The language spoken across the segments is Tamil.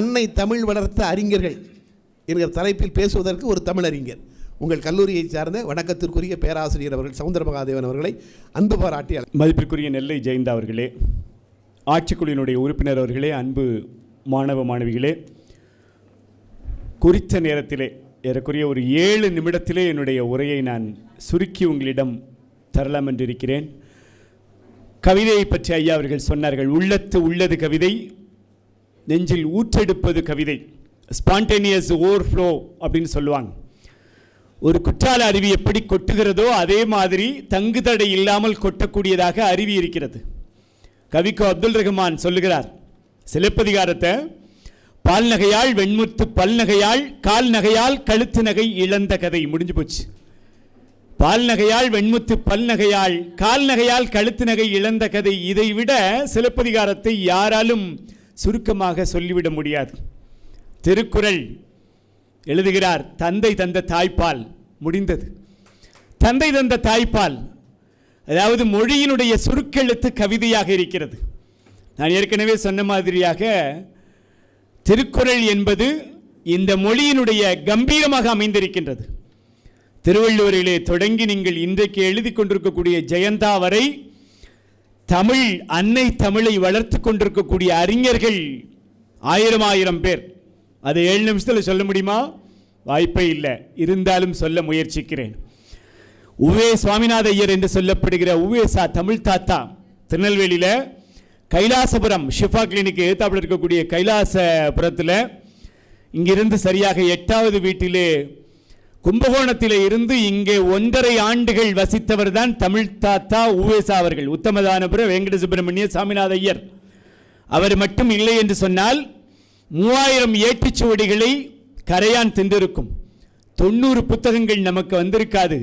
அன்னை தமிழ் வளர்த்த அறிஞர்கள் என்கிற தலைப்பில் பேசுவதற்கு ஒரு தமிழறிஞர் உங்கள் கல்லூரியை சார்ந்த வணக்கத்திற்குரிய பேராசிரியர் அவர்கள் சவுந்தர மகாதேவன் அவர்களை அன்பு பாராட்டி மதிப்பிற்குரிய நெல்லை ஜெயந்தா அவர்களே ஆட்சிக்குழுவினுடைய உறுப்பினர் அவர்களே அன்பு மாணவ மாணவிகளே குறித்த நேரத்திலே ஏறக்குறைய ஒரு ஏழு நிமிடத்திலே என்னுடைய உரையை நான் சுருக்கி உங்களிடம் தரலாம் என்று இருக்கிறேன் கவிதையை பற்றி ஐயா அவர்கள் சொன்னார்கள் உள்ளத்து உள்ளது கவிதை நெஞ்சில் ஊற்றெடுப்பது கவிதை. ஸ்பான்டேனியஸ் ஓவர்ஃப்ளோ அப்படின்னு சொல்லுவாங்க. ஒரு குற்றால அருவி எப்படி கொட்டுகிறதோ அதே மாதிரி தங்குதடை இல்லாமல் கொட்டக்கூடியதாக அருவி இருக்கிறது. கவிக்கு அப்துல் ரஹ்மான் சொல்லுகிறார் சிலப்பதிகாரத்தை பால்நகையால் வெண்முத்து பல்நகையால் கால்நகையால் கழுத்து நகை இழந்த கதை. முடிஞ்சு போச்சு. பால்நகையால் வெண்முத்து பல்நகையால் கால்நகையால் கழுத்து நகை இழந்த கதை. இதை விட சிலப்பதிகாரத்தை யாராலும் சுருக்கமாக சொல்லிவிட முடியாது. திருக்குறள் எழுதுகிறார் தந்தை தந்த தாய்ப்பால் முடிந்தது. தந்தை தந்த தாய்ப்பால் அதாவது மொழியினுடைய சுருக்கெழுத்து கவிதையாக இருக்கிறது. நான் ஏற்கனவே சொன்ன மாதிரியாக திருக்குறள் என்பது இந்த மொழியினுடைய கம்பீரமாக அமைந்திருக்கின்றது. திருவள்ளுவரிலே தொடங்கி நீங்கள் இன்றைக்கு எழுதி கொண்டிருக்கக்கூடிய ஜெயந்தா வரை தமிழ் அன்னை தமிழை வளர்த்து கொண்டிருக்கக்கூடிய அறிஞர்கள் ஆயிரம் ஆயிரம் பேர். அதை ஏழு நிமிஷத்தில் சொல்ல முடியுமா? வாய்ப்பே இல்லை. இருந்தாலும் சொல்ல முயற்சிக்கிறேன். உவே சுவாமிநாத ஐயர் என்று சொல்லப்படுகிற உவேசா தமிழ் தாத்தா திருநெல்வேலியில் கைலாசபுரம் ஷிஃபா கிளினிக்கு எதிர்த்தாப்புல இருக்கக்கூடிய கைலாசபுரத்தில் இங்கிருந்து சரியாக எட்டாவது வீட்டிலே கும்பகோணத்திலே இருந்து இங்கே ஒன்றரை ஆண்டுகள் வசித்தவர் தான் தமிழ் தாத்தா உவேசா அவர்கள் உத்தமதானபுர வெங்கட சுப்பிரமணிய சாமிநாத ஐயர். அவர் மட்டும் இல்லை என்று சொன்னால் மூவாயிரம் ஏட்டுச்சுவடிகளை கரையான் தின்றிருக்கும். தொண்ணூறு புத்தகங்கள் நமக்கு வந்திருக்காது.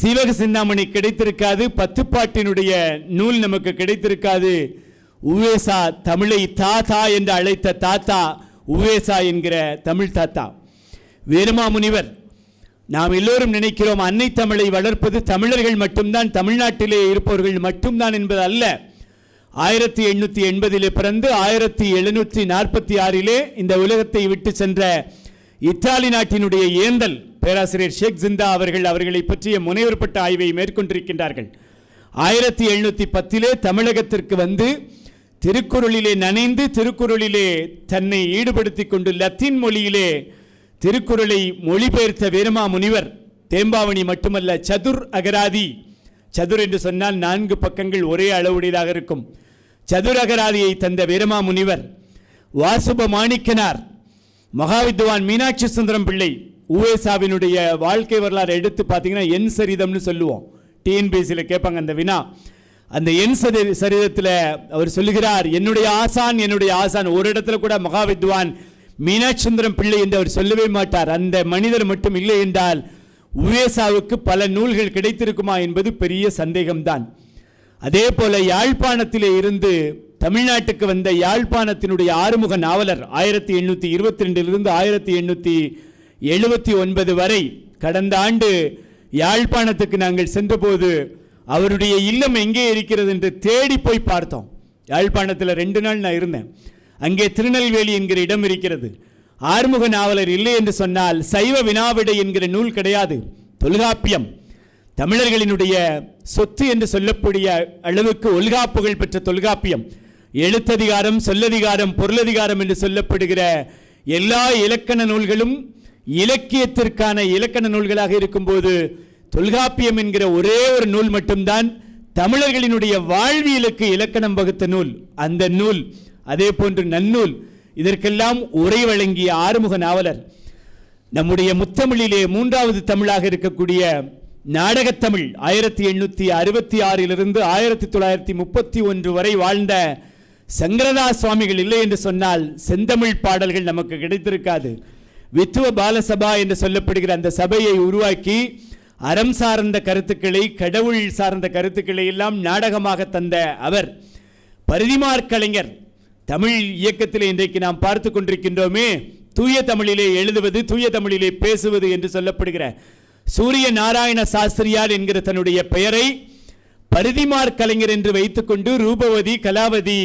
சீவக சிந்தாமணி கிடைத்திருக்காது. பத்துப்பாட்டினுடைய நூல் நமக்கு கிடைத்திருக்காது. உவேசா தமிழை தாத்தா என்று அழைத்த தாத்தா உவேசா என்கிற தமிழ் தாத்தா. வீரமா முனிவர் நாம் எல்லோரும் நினைக்கிறோம் அன்னை தமிழை வளர்ப்பது தமிழர்கள் மட்டும்தான் தமிழ்நாட்டிலே இருப்பவர்கள் மட்டும்தான் என்பது அல்ல. ஆயிரத்தி எண்ணூற்றி எண்பதிலே பிறந்து ஆயிரத்தி எழுநூற்றி நாற்பத்தி ஆறிலே இந்த உலகத்தை விட்டு சென்ற இத்தாலி நாட்டினுடைய ஏந்தல் பேராசிரியர் ஷேக் ஜிந்தா அவர்கள் அவர்களை பற்றிய முனைவர்பட்ட ஆய்வை மேற்கொண்டிருக்கின்றார்கள். ஆயிரத்தி எழுநூற்றி பத்திலே தமிழகத்திற்கு வந்து திருக்குறளிலே நனைந்து திருக்குறளிலே தன்னை ஈடுபடுத்திக் கொண்டு லத்தீன் மொழியிலே திருக்குறளை மொழிபெயர்த்த வீரமா முனிவர் தேம்பாவணி மட்டுமல்ல சதுர் அகராதி. சதுர் என்று சொன்னால் நான்கு பக்கங்கள் ஒரே அளவுடையதாக இருக்கும். சதுர் அகராதியை தந்த வீரமா முனிவர் வாசுப மாணிக்கனார் மகாவித்வான் மீனாட்சி சுந்தரம் பிள்ளை உவேசாவினுடைய வாழ்க்கை வரலாறு எடுத்து பார்த்தீங்கன்னா என் சரிதம்னு சொல்லுவோம். டிஎன்பிஎஸ்சியில் கேட்பாங்க அந்த வினா. அந்த என் சரி சரிதத்தில் அவர் சொல்லுகிறார் என்னுடைய ஆசான் என்னுடைய ஆசான். ஒரு இடத்துல கூட மகாவித்வான் மீனாட்சி பிள்ளை என்று அவர் சொல்லவே மாட்டார். அந்த மனிதர் மட்டும் இல்லை என்றால் உவேசாவுக்கு பல நூல்கள் கிடைத்திருக்குமா என்பது பெரிய சந்தேகம்தான். அதே போல யாழ்ப்பாணத்திலே இருந்து தமிழ்நாட்டுக்கு வந்த யாழ்ப்பாணத்தினுடைய ஆறுமுக நாவலர் ஆயிரத்தி எண்ணூற்றி இருபத்தி ரெண்டிலிருந்து ஆயிரத்தி எண்ணூற்றி எழுபத்தி ஒன்பது வரை கடந்த ஆண்டு யாழ்ப்பாணத்துக்கு நாங்கள் சென்றபோது அவருடைய இல்லம் எங்கே இருக்கிறது என்று தேடி போய் பார்த்தோம். யாழ்ப்பாணத்தில் ரெண்டு நாள் நான் இருந்தேன். அங்கே திருநெல்வேலி என்கிற இடம் இருக்கிறது. ஆறுமுக நாவலர் இல்லை என்று சொன்னால் சைவ வினாவிடை என்கிற நூல் கிடையாது. தொல்காப்பியம். தமிழர்களினுடைய சொத்து என்று சொல்லக்கூடிய அளவுக்கு ஒல்காப்புகள் பெற்ற தொல்காப்பியம். எழுத்ததிகாரம் சொல்லதிகாரம் பொருளதிகாரம் என்று சொல்லப்படுகிற எல்லா இலக்கண நூல்களும் இலக்கியத்திற்கான இலக்கண நூல்களாக இருக்கும்போது தொல்காப்பியம் என்கிற ஒரே ஒரு நூல் மட்டும்தான் தமிழர்களினுடைய வாழ்வியலுக்கு இலக்கணம் வகுத்த நூல். அந்த நூல் அதே போன்று நன்னூல் இதற்கெல்லாம் உரை வழங்கிய ஆறுமுக நாவலர் நம்முடைய முத்தமிழிலே மூன்றாவது தமிழாக இருக்கக்கூடிய நாடகத்தமிழ் ஆயிரத்தி எண்ணூற்றி அறுபத்தி ஆறிலிருந்து ஆயிரத்தி தொள்ளாயிரத்தி முப்பத்தி ஒன்று வரை வாழ்ந்த சங்கரதாஸ் சுவாமிகள் இல்லை என்று சொன்னால் செந்தமிழ் பாடல்கள் நமக்கு கிடைத்திருக்காது. வித்துவ பாலசபா என்று சொல்லப்படுகிற அந்த சபையை உருவாக்கி அறம் சார்ந்த கருத்துக்களை கடவுள் சார்ந்த கருத்துக்களை எல்லாம் நாடகமாக தந்த அவர் பரிதிமார் கலைஞர் தமிழ் இயக்கத்தில் இன்றைக்கு நாம் பார்த்து கொண்டிருக்கின்றோமே தூய தமிழிலே எழுதுவது தூய தமிழிலே பேசுவது என்று சொல்லப்படுகிற சூரிய நாராயண சாஸ்திரியார் என்கிற தன்னுடைய பெயரை பரிதிமார் கலைஞர் என்று வைத்துக்கொண்டு ரூபவதி கலாவதி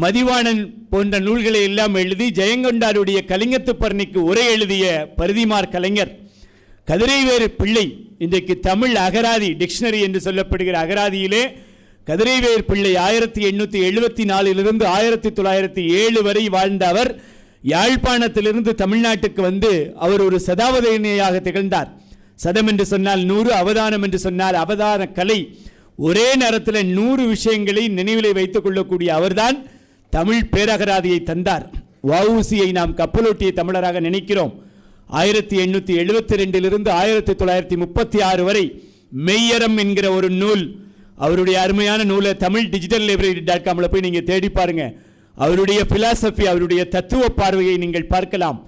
மதிவாணன் போன்ற நூல்களை எல்லாம் எழுதி ஜெயங்கொண்டாருடைய கலிங்கத்து பரணிக்கு உரை எழுதிய பரிதிமார் கலைஞர். கதிரைவேறு பிள்ளை இன்றைக்கு தமிழ் அகராதி டிக்ஷனரி என்று சொல்லப்படுகிற அகராதியிலே கதிரைவேர் பிள்ளை ஆயிரத்தி எண்ணூற்றி எழுபத்தி நாலிலிருந்து ஆயிரத்தி தொள்ளாயிரத்தி ஏழு வரை வாழ்ந்த அவர் யாழ்ப்பாணத்திலிருந்து தமிழ்நாட்டுக்கு வந்து அவர் ஒரு சதாவதனையாக திகழ்ந்தார். சதம் என்று சொன்னால் நூறு அவதானம் என்று சொன்னால் அவதான கலை. ஒரே நேரத்தில் நூறு விஷயங்களை நினைவிலே வைத்துக் கொள்ளக்கூடிய அவர்தான் தமிழ் பேரகராதியை தந்தார். வவுசியை நாம் கப்பலோட்டிய தமிழராக நினைக்கிறோம். ஆயிரத்தி எண்ணூற்றி எழுபத்தி ரெண்டிலிருந்து ஆயிரத்தி தொள்ளாயிரத்தி முப்பத்தி ஆறு வரை மெய்யரம் என்கிற ஒரு நூல் அவருடைய அருமையான நூலை தமிழ் டிஜிட்டல் லைப்ரரி டாட் காமில் போய் நீங்கள் தேடி பாருங்க. அவருடைய பிலாசபி அவருடைய தத்துவ பார்வையை நீங்கள் பார்க்கலாம்.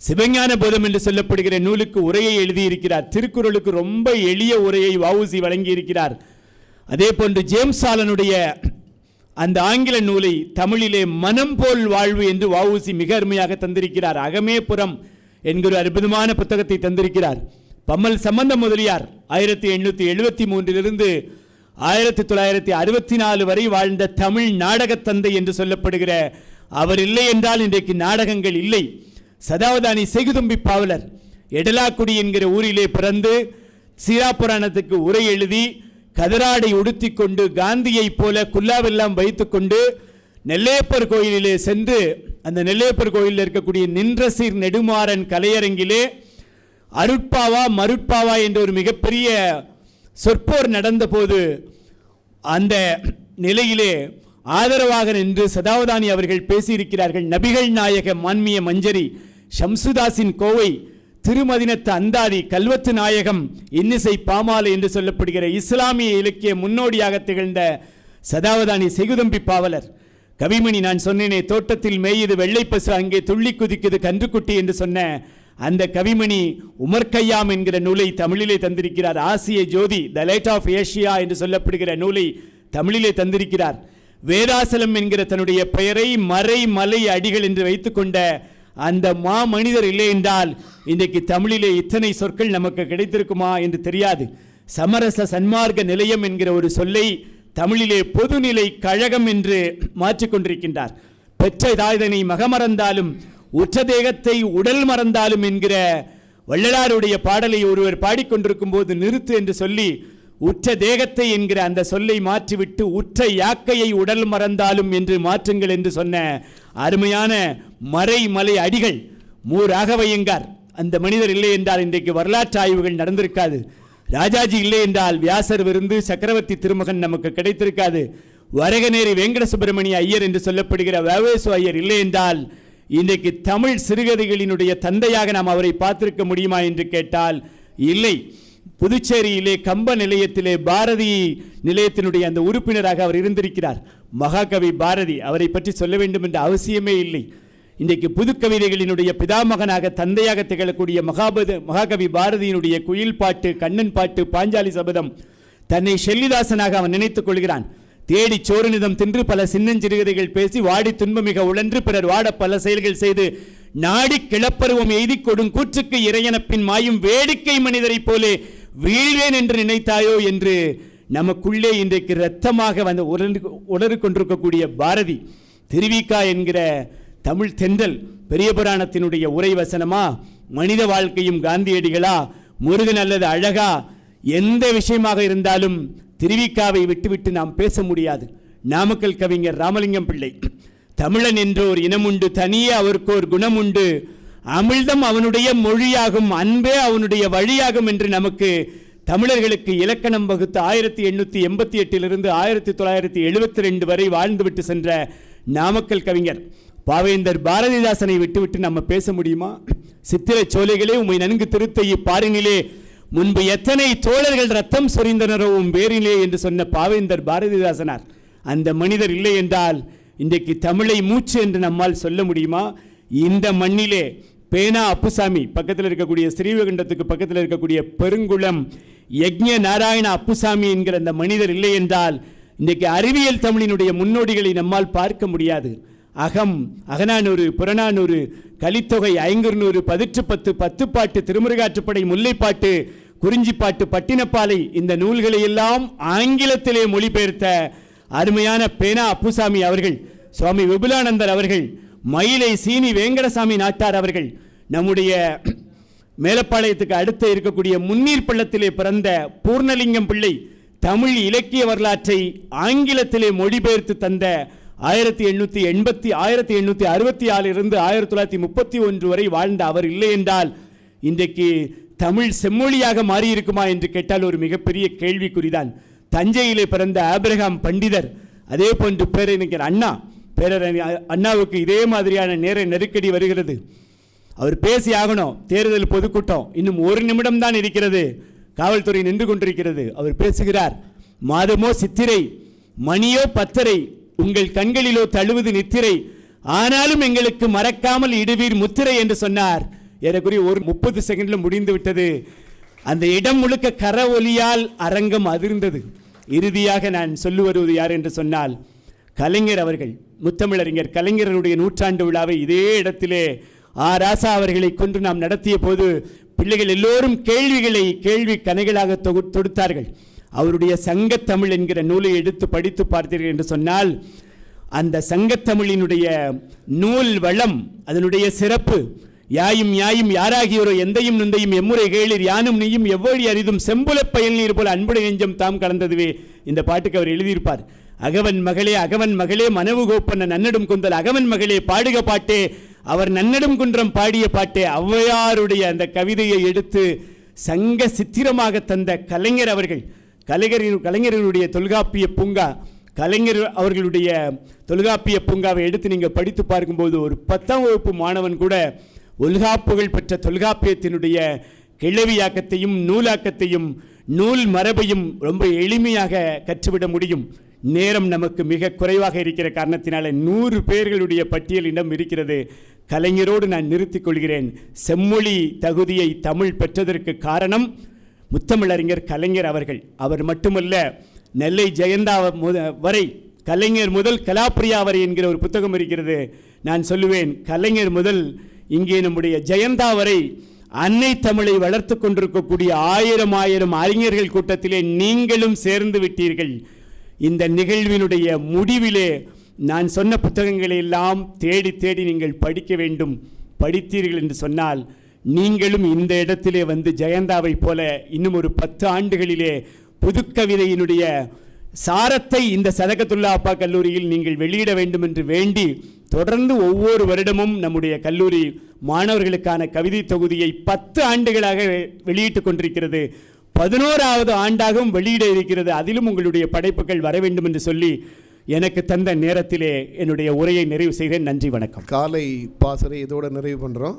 சிவஞான போதம் என்று சொல்லப்படுகிற நூலுக்கு உரையை எழுதியிருக்கிறார். திருக்குறளுக்கு ரொம்ப எளிய உரையை வவுசி வழங்கியிருக்கிறார். அதே போன்று ஜேம்ஸ் ஆலனுடைய அந்த ஆங்கில நூலை தமிழிலே மனம் போல் வாழ்வு என்று வவுசி மிக அருமையாக தந்திருக்கிறார். அகமே புறம் என்கிற அற்புதமான புத்தகத்தை தந்திருக்கிறார். பம்மல் சம்பந்த முதலியார் ஆயிரத்தி எண்ணூற்றி எழுபத்தி மூன்றிலிருந்து ஆயிரத்தி தொள்ளாயிரத்தி அறுபத்தி நாலு வரை வாழ்ந்த தமிழ் நாடகத் தந்தை என்று சொல்லப்படுகிற அவர் இல்லை என்றால் இன்றைக்கு நாடகங்கள் இல்லை. சதாவதானி செய்குதும்பி பாவலர் எடலாக்குடி என்கிற ஊரிலே பிறந்து சீராப்புராணத்துக்கு உரை எழுதி கதராடை உடுத்தி கொண்டு காந்தியைப் போல குல்லாவெல்லாம் வைத்துக்கொண்டு நெல்லையப்பர் கோயிலிலே சென்று அந்த நெல்லையப்பர் கோயிலில் இருக்கக்கூடிய நின்றசீர் நெடுமாறன் கலையரங்கிலே அருட்பாவா மருட்பாவா என்ற ஒரு மிகப்பெரிய சொற்போர் நடந்தபோது அந்த நிலையிலே ஆதரவாக நின்று சதாவதானி அவர்கள் பேசியிருக்கிறார்கள். நபிகள் நாயக மான்மிய மஞ்சரி ஷம்சுதாஸின் கோவை திருமதினத்து அந்தாதி கல்வத்து நாயகம் இன்னிசை பாமாலை என்று சொல்லப்படுகிற இஸ்லாமிய இலக்கிய முன்னோடியாக திகழ்ந்த சதாவதானி செய்குதம்பி பாவலர். கவிமணி நான் சொன்னேனே தோட்டத்தில் மேயுது பசு அங்கே துள்ளி குதிக்குது கன்றுக்குட்டி என்று சொன்ன அந்த கவிமணி உமர் கையாம் என்கிற நூலை தமிழிலே தந்திருக்கிறார். Asiya Jothi the light of Asia என்று சொல்லப்படுகிற நூலை தமிழிலே தந்திருக்கிறார். வேதாசலம் என்கிற தன்னுடைய பெயரை மறை மலை அடிகள் என்று வைத்துக்கொண்ட அந்த மா மனிதர் இல்லை என்றால் இன்றைக்கு தமிழிலே இத்தனை சொற்கள் நமக்கு கிடைத்திருக்குமா என்று தெரியாது. சமரச சன்மார்க்க நிலையம் என்கிற ஒரு சொல்லை தமிழிலே பொதுநிலை கழகம் என்று மாற்றிக்கொண்டிருக்கின்றார். பெற்ற தாய்தனை மகமறந்தாலும் உற்ற தேகத்தை உடல் மறந்தாலும் என்கிற வள்ளலாருடைய பாடலை ஒருவர் பாடிக்கொண்டிருக்கும் போது நிறுத்து என்று சொல்லி உற்ற தேகத்தை என்கிற அந்த சொல்லை மாற்றிவிட்டு உற்ற யாக்கையை உடல் மறந்தாலும் என்று மாற்றுங்கள் என்று சொன்ன அருமையான மறை மலை அடிகள் மூ ராகவையங்கார் அந்த மனிதர் இல்லை என்றால் இன்றைக்கு வரலாற்று ஆய்வுகள் நடந்திருக்காது. ராஜாஜி இல்லை என்றால் வியாசர் விருந்து சக்கரவர்த்தி திருமகன் நமக்கு கிடைத்திருக்காது. வரகநேரி வெங்கட சுப்பிரமணிய ஐயர் என்று சொல்லப்படுகிற வேவேசு ஐயர் இல்லை என்றால் இன்றைக்கு தமிழ் சிறுகதைகளினுடைய தந்தையாக நாம் அவரை பார்த்திருக்க முடியுமா என்று கேட்டால் இல்லை. புதுச்சேரியிலே கம்ப நிலையத்திலே பாரதி நிலையத்தினுடைய அந்த உறுப்பினராக அவர் இருந்திருக்கிறார். மகாகவி பாரதி. அவரை பற்றி சொல்ல வேண்டும் என்ற அவசியமே இல்லை. இன்றைக்கு புது கவிதைகளினுடைய பிதாமகனாக தந்தையாக திகழக்கூடிய மகாபத மகாகவி பாரதியினுடைய குயில் பாட்டு கண்ணன் பாட்டு பாஞ்சாலி சபதம் தன்னை ஷெல்லிதாசனாக அவன் நினைத்துக் கொள்கிறான். தேடி சோறுநிதம் தின்று பல சின்னஞ்சிறுகதைகள் பேசி வாடி துன்பமிக உழன்று பிறர் வாட பல செயல்கள் செய்து நாடி கிளப்பருவம் எய்தி கொடும் கூற்றுக்கு இறையனப்பின் மாயும் வேடிக்கை மனிதரைப் போலே வீழ்வேன் என்று நினைத்தாயோ என்று நமக்குள்ளே இன்றைக்கு இரத்தமாக வந்து உணர்ந்து உணர்ந்து கொண்டிருக்கக்கூடிய பாரதி திருவிக்கா என்கிற தமிழ் தென்றல் பெரிய புராணத்தினுடைய உரை வசனமா? மனித வாழ்க்கையும் காந்தியடிகளா? முருகன் அல்லது அழகா? எந்த விஷயமாக இருந்தாலும் திருவிக்காவை விட்டுவிட்டு நாம் பேச முடியாது. நாமக்கல் கவிஞர் ராமலிங்கம் பிள்ளை. தமிழன் என்றோர் இனமுண்டு தனியே அவருக்கு ஒரு குணம் உண்டு அமிழ்தம் அவனுடைய மொழியாகும் அன்பே அவனுடைய வழியாகும் என்று நமக்கு தமிழர்களுக்கு இலக்கணம் வகுத்து ஆயிரத்தி எண்ணூற்றி எண்பத்தி எட்டிலிருந்து ஆயிரத்தி தொள்ளாயிரத்தி எழுபத்தி ரெண்டு வரை வாழ்ந்துவிட்டு சென்ற நாமக்கல் கவிஞர். பாவேந்தர் பாரதிதாசனை விட்டுவிட்டு நம்ம பேச முடியுமா? சித்திரை சோலைகளே உண்மை நன்கு திருத்த பாருங்களே முன்பு எத்தனை தோழர்கள் ரத்தம் சொரிந்தனரோ உம் என்று சொன்ன பாவேந்தர் பாரதிதாசனார் அந்த மனிதர் இல்லை என்றால் இன்றைக்கு தமிழை மூச்சு என்று நம்மால் சொல்ல முடியுமா? இந்த மண்ணிலே பேனா அப்புசாமி பக்கத்தில் இருக்கக்கூடிய ஸ்ரீவைகுண்டத்துக்கு பக்கத்தில் இருக்கக்கூடிய பெருங்குளம் யக்ஞ நாராயண அப்புசாமி என்கிற அந்த மனிதர் இல்லை என்றால் இன்றைக்கு அறிவியல் தமிழினுடைய முன்னோடிகளை நம்மால் பார்க்க முடியாது. அகம் அகநானூறு புறநானூறு கலித்தொகை ஐங்குறுநூறு பதிற்று பத்து பத்துப்பாட்டு திருமுருகாற்றுப்படை முல்லைப்பாட்டு குறிஞ்சிப்பாட்டு பட்டினப்பாலை இந்த நூல்களை எல்லாம் ஆங்கிலத்திலே மொழிபெயர்த்த அருமையான பேனா அப்புசாமி அவர்கள் சுவாமி விபுலானந்தர் அவர்கள் மயிலை சீனி வேங்கடசாமி நாட்டார் அவர்கள் நம்முடைய மேலப்பாளையத்துக்கு அடுத்து இருக்கக்கூடிய முன்னீர் பள்ளத்திலே பிறந்த பூர்ணலிங்கம் பிள்ளை தமிழ் இலக்கிய வரலாற்றை ஆங்கிலத்திலே மொழிபெயர்த்து தந்த ஆயிரத்தி எண்ணூற்றி எண்பத்தி ஆயிரத்தி எண்ணூற்றி அறுபத்தி ஆறிலிருந்து ஆயிரத்தி தொள்ளாயிரத்தி முப்பத்தி ஒன்று வரை வாழ்ந்த அவர் இல்லை என்றால் இன்றைக்கு தமிழ் செம்மொழியாக மாறியிருக்குமா என்று கேட்டால் ஒரு மிகப்பெரிய கேள்விக்குறிதான். தஞ்சையிலே பிறந்த ஆபிரகாம் பண்டிதர் அதே போன்று பேரறிஞர் அண்ணா பேரறிஞர் அண்ணாவுக்கு இதே மாதிரியான நேர நெருக்கடி வருகிறது. அவர் பேசி ஆகணும் தேர்தல் பொதுக்கூட்டம் இன்னும் ஒரு நிமிடம் தான் இருக்கிறது. காவல்துறை நின்று கொண்டிருக்கிறது. அவர் பேசுகிறார் மாதமோ சித்திரை மணியோ பத்தரை உங்கள் கண்களிலோ தழுவது நித்திரை. ஆனாலும் எங்களுக்கு மறக்காமல் இடுவீர் முத்திரை என்று சொன்னார். ஏறக்குறைய ஒரு முப்பது செகண்ட்ல முடிந்து விட்டது. அந்த இடம் முழுக்க கர ஒலியால் அரங்கம் அதிர்ந்தது. இறுதியாக நான் சொல்லி வருவது யார் என்று சொன்னால் கலைஞர் அவர்கள் முத்தமிழறிஞர் கலைஞரனுடைய நூற்றாண்டு விழாவை இதே இடத்திலே ஆ. ராசா அவர்களை கொண்டு நாம் நடத்திய போது பிள்ளைகள் எல்லோரும் கேள்விகளை கேள்வி கணைகளாக தொகு தொடுத்தார்கள். அவருடைய சங்கத்தமிழ் என்கிற நூலை எடுத்து படித்து பார்த்தீர்கள் என்று சொன்னால் அந்த சங்கத்தமிழினுடைய நூல் வளம் அதனுடைய சிறப்பு யாயும் யாயும் யாராகியோரோ எந்தையும் நுந்தையும் எம்முறை கேளிர் யானும் நீயும் எவ்வழி அரிதும் செம்புலப் பயல் நீர் போல அன்புடை நெஞ்சம் தாம் கலந்ததுவே இந்த பாட்டுக்கு அவர் எழுதியிருப்பார். அகவன் மகளே அகவன் மகளே மனவு கோப்பன நன்னடும் குந்தல் அகவன் மகளே பாடுக பாட்டே அவர் நன்னடும் குன்றம் பாடிய பாட்டே ஔவையாருடைய அந்த கவிதையை எடுத்து சங்க சித்திரமாக தந்த கலைஞர் அவர்கள் கலைஞரின் கலைஞர்களுடைய தொல்காப்பிய பூங்கா கலைஞர் அவர்களுடைய தொல்காப்பிய பூங்காவை எடுத்து நீங்கள் படித்து பார்க்கும்போது ஒரு பத்தாம் வகுப்பு மாணவன் கூட தொல்காப்புகள் பெற்ற தொல்காப்பியத்தினுடைய கிளவியாக்கத்தையும் நூலாக்கத்தையும் நூல் மரபையும் ரொம்ப எளிமையாக கற்றுவிட முடியும். நேரம் நமக்கு மிக குறைவாக இருக்கிற காரணத்தினால நூறு பேர்களுடைய பட்டியலிடம் இருக்கிறது. கலைஞரோடு நான் நிறுத்திக் கொள்கிறேன். செம்மொழி தகுதியை தமிழ் பெற்றதற்கு காரணம் முத்தமிழறிஞர் கலைஞர் அவர்கள். அவர் மட்டுமல்ல நெல்லை ஜெயந்தா முத- வரை கலைஞர் முதல் கலாப்பிரியா வரை என்கிற ஒரு புத்தகம் இருக்கிறது. நான் சொல்லுவேன் கலைஞர் முதல் இங்கே நம்முடைய ஜெயந்தா வரை அன்னை தமிழை வளர்த்து கொண்டிருக்கக்கூடிய ஆயிரம் ஆயிரம் அறிஞர்கள் கூட்டத்திலே நீங்களும் சேர்ந்து விட்டீர்கள். இந்த நிகழ்வினுடைய முடிவிலே நான் சொன்ன புத்தகங்களை எல்லாம் தேடி தேடி நீங்கள் படிக்க வேண்டும். படித்தீர்கள் என்று சொன்னால் நீங்களும் இந்த இடத்திலே வந்து ஜெயந்தாவை போல இன்னும் ஒரு பத்து ஆண்டுகளிலே புதுக்கவிதையினுடைய சாரத்தை இந்த சதகத்துல்லா அப்பா கல்லூரியில் நீங்கள் வெளியிட வேண்டும் என்று வேண்டி தொடர்ந்து ஒவ்வொரு வருடமும் நம்முடைய கல்லூரி மாணவர்களுக்கான கவிதை தொகுதியை பத்து ஆண்டுகளாக வெளியிட்டு கொண்டிருக்கிறது. பதினோராவது ஆண்டாகவும் வெளியிட இருக்கிறது. அதிலும் உங்களுடைய படைப்புகள் வர வேண்டும் என்று சொல்லி எனக்கு தந்த நேரத்திலே என்னுடைய உரையை நிறைவு செய்கிறேன். நன்றி வணக்கம். காலை பாசறை இதோட நிறைவு பண்ணுறோம்